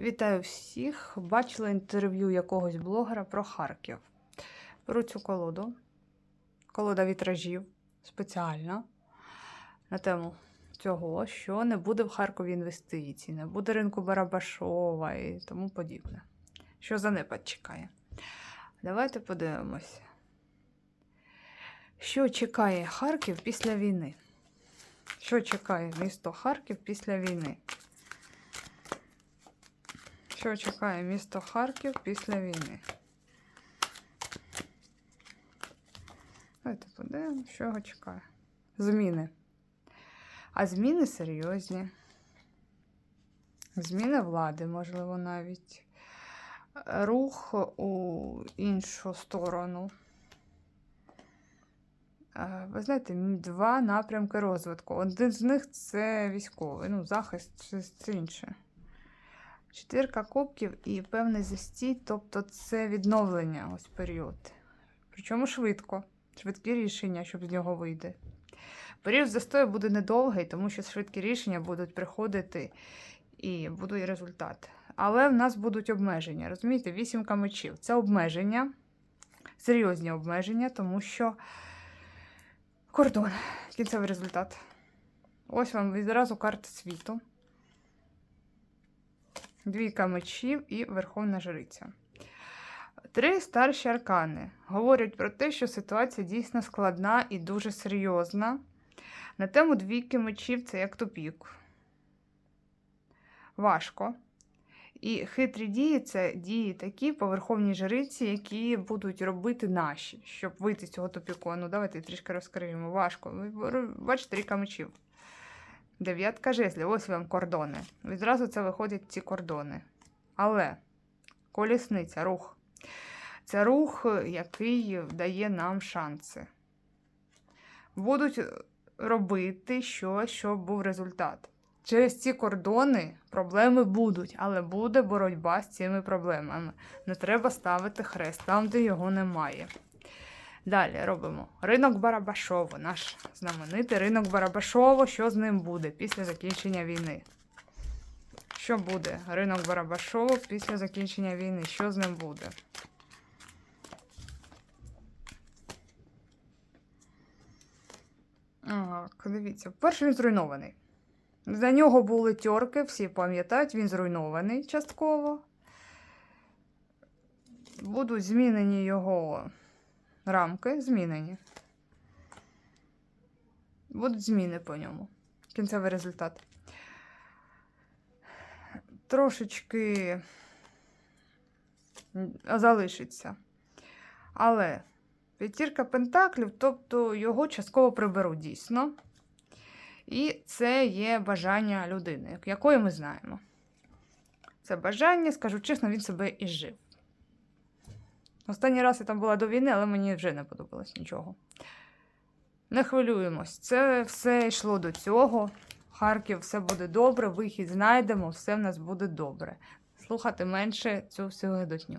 Вітаю всіх! Бачила інтерв'ю якогось блогера про Харків. Беру цю колоду, колода вітражів спеціальна на тему цього, що не буде в Харкові інвестицій, не буде ринку Барабашова і тому подібне. Що занепад чекає. Давайте подивимося. Що чекає Харків після війни? Що чекає місто Харків після війни? Що чекає місто Харків після війни? Давайте подивимося, що його чекає. Зміни. А зміни серйозні. Зміни влади, можливо, навіть. Рух у іншу сторону. Е, Ви знаєте, два напрямки розвитку. Один з них це військовий, ну, захист, це інше. Чотирка кубків і певний застій, тобто це відновлення ось період. Причому швидко, швидкі рішення, щоб з нього вийде. Період застою буде недовгий, тому що швидкі рішення будуть приходити і буде результат. Але в нас будуть обмеження. Розумієте, вісімка мечів. Це обмеження, серйозні обмеження, тому що кордон, кінцевий результат. Ось вам відразу карта світу. Двійка мечів і Верховна Жриця. Три старші аркани говорять про те, що ситуація дійсно складна і дуже серйозна. На тему двійки мечів це як тупік. Важко. І хитрі дії це дії такі по Верховній Жриці, які будуть робити наші, щоб вийти з цього тупіку. Ну, давайте трішки розкриємо. Важко. Бачите, трійка мечів. Дев'ятка жезлів, ось вам кордони. Відразу це виходять ці кордони. Але колісниця, рух. Це рух, який дає нам шанси. Будуть робити щось, щоб був результат. Через ці кордони проблеми будуть, але буде боротьба з цими проблемами. Не треба ставити хрест там, де його немає. Далі робимо ринок Барабашово, наш знаменитий ринок Барабашово. Що з ним буде після закінчення війни? Що буде? Ринок Барабашово після закінчення війни. Що з ним буде? Так, дивіться, перший він зруйнований. За нього були тьорки, всі пам'ятають, він зруйнований частково. Будуть змінені його рамки змінені. Будуть зміни по ньому. Кінцевий результат. Трошечки залишиться. Але п'ятірка пентаклів, тобто його частково приберуть дійсно. І це є бажання людини, якої ми знаємо. Це бажання, скажу чесно, він себе і жив. Останній раз я там була до війни, але мені вже не подобалось нічого. Не хвилюємось. Це все йшло до цього. Харків, все буде добре, вихід знайдемо, все в нас буде добре. Слухати менше цю всю гидотню.